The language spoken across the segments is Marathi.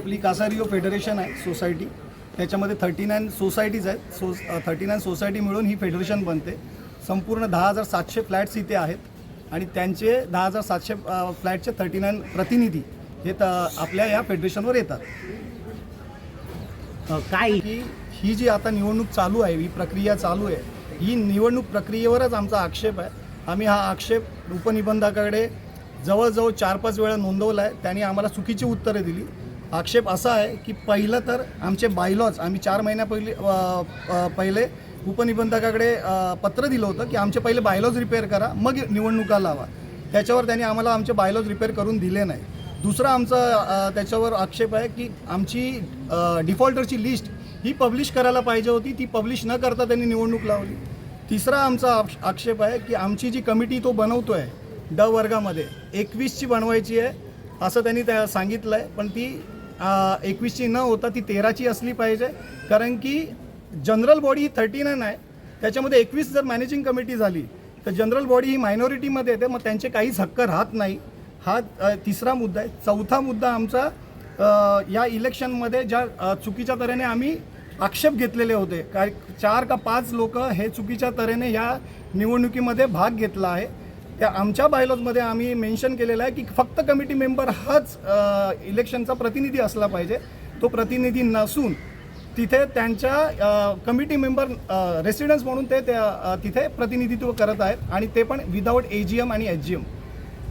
आपली कासारिओ फेडरेशन आहे सोसायटी. त्याच्यामध्ये थर्टी नाईन सोसायटीज आहेत. सो थर्टी नाईन सोसायटी मिळून ही फेडरेशन बनते. संपूर्ण दहा हजार सातशे फ्लॅट्स इथे आहेत. आणि त्यांचे दहा हजार सातशे फ्लॅटचे थर्टी नाईन प्रतिनिधी हे त आपल्या या फेडरेशनवर येतात. काय? की ही जी आता निवडणूक चालू आहे ही प्रक्रिया चालू आहे ही निवडणूक प्रक्रियेवरच आमचा आक्षेप आहे. आम्ही हा आक्षेप उपनिबंधकाकडे जवळजवळ चार पाच वेळा नोंदवला आहे त्यांनी आम्हाला चुकीची उत्तरे दिली. आक्षेप असा आहे की पहिलं तर आमचे बायलॉज आम्ही चार महिन्या पहिले पहिले उपनिबंधकाकडे पत्र दिलं होतं की आमचे पहिले बायलॉज रिपेअर करा मग निवडणुका लावा. त्याच्यावर त्यांनी आम्हाला आमचे बायलॉज रिपेअर करून दिले नाही. दुसरा आमचा त्याच्यावर आक्षेप आहे की आमची डिफॉल्टरची लिस्ट ही पब्लिश करायला पाहिजे होती ती पब्लिश न करता त्यांनी निवडणूक लावली. तिसरा आमचा आक्ष- आक्षेप आहे की आमची जी कमिटी तो बनवतो आहे ड वर्गामध्ये एकवीसची बनवायची आहे असं त्यांनी त्या सांगितलं आहे पण ती एकवीसची न होता ती तेराची असली पाहिजे. कारण की जनरल बॉडी ही थर्टी नाईन आहे. त्याच्यामध्ये एकवीस जर मॅनेजिंग कमिटी झाली तर जनरल बॉडी ही मायनॉरिटीमध्ये येते. मग त्यांचे काहीच हक्क राहत नाही. हा तिसरा मुद्दा आहे. चौथा मुद्दा आमचा या इलेक्शनमध्ये ज्या चुकीच्या तऱ्हेने आम्ही आक्षेप घेतलेले होते. काय चार का पाच लोक हे चुकीच्या तऱ्हेने या निवडणुकीमध्ये भाग घेतला आहे. त्या आमच्या बायलॉजमध्ये आम्ही मेन्शन केलेलं आहे की फक्त कमिटी मेंबर हाच इलेक्शनचा प्रतिनिधी असला पाहिजे. तो प्रतिनिधी नसून तिथे त्यांच्या कमिटी मेंबर रेसिडेन्स म्हणून ते त्या तिथे प्रतिनिधित्व करत आहेत आणि ते पण विदाऊट ए जी एम आणि एच जी एम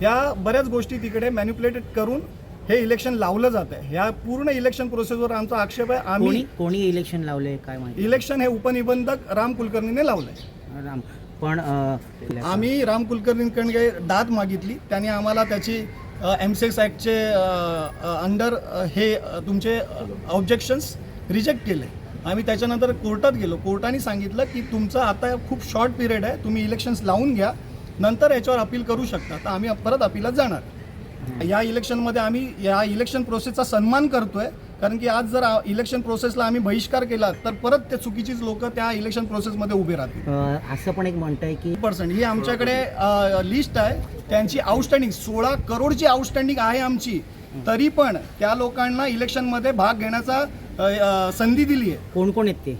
या बऱ्याच गोष्टी तिकडे मॅन्युप्युलेटेड करून हे इलेक्शन लावलं जात आहे. या पूर्ण इलेक्शन प्रोसेसवर आमचा आक्षेप आहे. आम्ही कोणी इलेक्शन लावले काय माहिती? इलेक्शन हे उपनिबंधक राम कुलकर्णीने लावलं आहे राम. पण आम्ही राम कुलकर्णीकडे दाद मागितली. त्यांनी आम्हाला त्याची एम सी एक्स ॲक्टचे अंडर हे तुमचे ऑब्जेक्शन्स रिजेक्ट केले. आम्ही त्याच्यानंतर कोर्टात गेलो. कोर्टाने सांगितलं की तुमचं आता खूप शॉर्ट पिरियड आहे. तुम्ही इलेक्शन्स लावून घ्या. नंतर याच्यावर अपील करू शकता. तर आम्ही परत अपिलात जाणार. या इलेक्शनमध्ये आम्ही या इलेक्शन प्रोसेसचा सन्मान करतोय. कारण की आज जर इलेक्शन प्रोसेसला आम्ही बहिष्कार केला तर परत ते चुकीचीच लोक त्या इलेक्शन प्रोसेसमध्ये उभे राहतील. असं पण एक म्हणताय की पर्सेंट ही आमच्याकडे लिस्ट आहे. त्यांची आउटस्टँडिंग सोळा करोडची आउटस्टँडिंग आहे आमची. तरी पण त्या लोकांना इलेक्शनमध्ये भाग घेण्याचा संधी दिली आहे कोण कोण आहेत ते?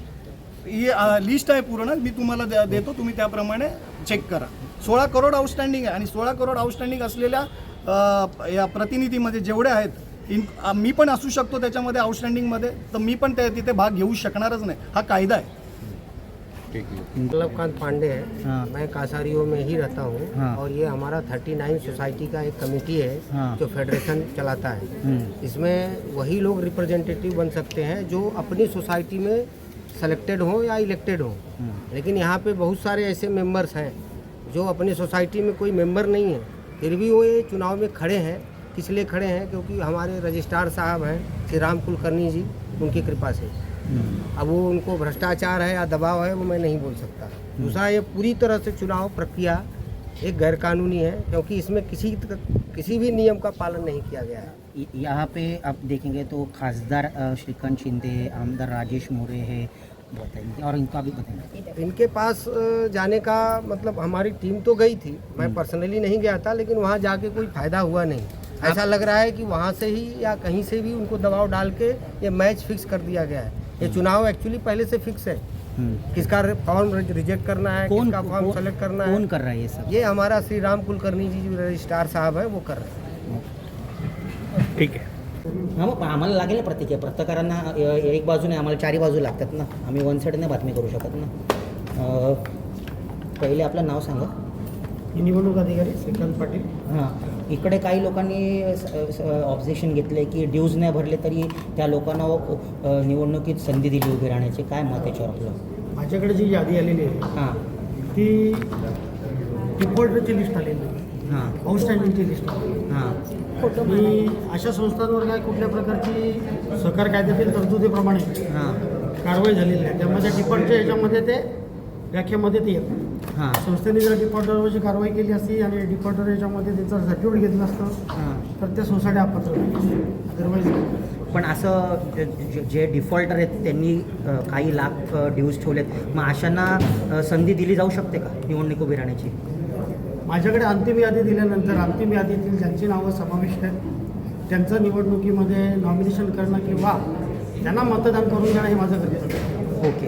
ही लिस्ट आहे पूर्ण. मी तुम्हाला देतो. तुम्ही त्याप्रमाणे चेक करा. सोळा करोड आउटस्टँडिंग आहे. आणि सोळा करोड आउटस्टँडिंग असलेल्या या प्रतिनिधीमध्ये जेवढे आहेत इन मी पण असू शकतो त्याच्यामध्ये आउटस्टँडिंगमध्ये तर मी पण त्या तिथे भाग घेऊ शकणारच नाही. हा कायदा आहे. वल्लभकांत पांडे है। हाँ। मैं कासारियों में ही रहता हूँ हाँ। और ये हमारा 39 सोसाइटी का एक कमेटी है हाँ। जो फेडरेशन चलाता है। इसमें वही लोग रिप्रेजेंटेटिव बन सकते हैं जो अपनी सोसाइटी में सेलेक्टेड हों या इलेक्टेड हों। लेकिन यहाँ पे बहुत सारे ऐसे मेंबर्स हैं जो अपनी सोसाइटी में कोई मेंबर नहीं है। फिर भी वो ये चुनाव में खड़े हैं। किस लिए खड़े हैं? क्योंकि हमारे रजिस्ट्रार साहब हैं श्री राम कुलकर्णी जी उनकी कृपा से। हम्म, अब वो उनको भ्रष्टाचार है या दबाव है वो मैं नहीं बोल सकता। दूसरा ये पूरी तरह से चुनाव प्रक्रिया एक गैरकानूनी है क्योंकि इसमें किसी किसी भी नियम का पालन नहीं किया गया है। यहाँ पे आप देखेंगे तो खासदार श्रीकांत शिंदे आमदार राजेश मोरे है बताएँगे और इनका भी बताएँगे। इनके पास जाने का मतलब हमारी टीम तो गई थी। मैं पर्सनली नहीं गया था लेकिन वहाँ जाके कोई फ़ायदा हुआ नहीं। ऐसा लग रहा है कि वहाँ से ही या कहीं से भी उनको दबाव डाल के ये मैच फिक्स कर दिया गया है। ये चुनाव एक्चुअली पहले से फिक्स है। हम्म, किसका फॉर्म रिजेक्ट करना है कौन किसका फॉर्म सेलेक्ट करना है। कौन कर रहा है ये सब? ये हमारा श्री राम कुलकर्णी जी जो रजिस्ट्रार साहब है वो कर रहे हैं। ठीक आहे हा मग आम्हाला लागेल ना प्रतिक्रिया पत्रकारांना एक बाजूने आम्हाला चारी बाजू लागतात ना. आम्ही वन साईडने बातमी करू शकत ना. अ, पहिले आपलं नाव सांगा. निवडणूक अधिकारी श्रीकांत पाटील. हां इकडे काही लोकांनी ऑब्जेक्शन घेतले की ड्यूज नाही भरले तरी त्या लोकांना अ, निवडणुकीत संधी दिली उभी राहण्याची. काय मत याच्यावर आपलं? माझ्याकडे जी यादी आलेली आहे हां. ती डिफॉल्टरची लिस्ट आलेली आहे. हां. आउटस्टँडिंगची लिस्ट आलेली हां मी अशा संस्थांवर काय कुठल्या प्रकारची सहकार कायद्यातील तरतुदीप्रमाणे हां. कारवाई झालेली आहे त्यामध्ये डिफॉल्टच्या याच्यामध्ये ते व्याख्यामध्ये ते येतं. हां. संस्थेने जर डिफॉल्टरवरची कारवाई केली असती आणि डिफॉल्टर याच्यामध्ये त्यांचं सर्टिफिकेट घेतलं असतं हां. तर त्या सोसायटी अपात्र अदरवाईज पण असं जे- डिफॉल्टर आहेत त्यांनी काही लाख ड्यूज ठेवलेत. मग अशांना संधी दिली जाऊ शकते का निवडणूक उभी राहण्याची? माझ्याकडे अंतिम यादी दिल्यानंतर अंतिम यादीतील ज्यांची नावं समाविष्ट आहेत त्यांचं निवडणुकीमध्ये नॉमिनेशन करणं किंवा त्यांना मतदान करून घेणं हे माझं गरजेचं आहे. ओके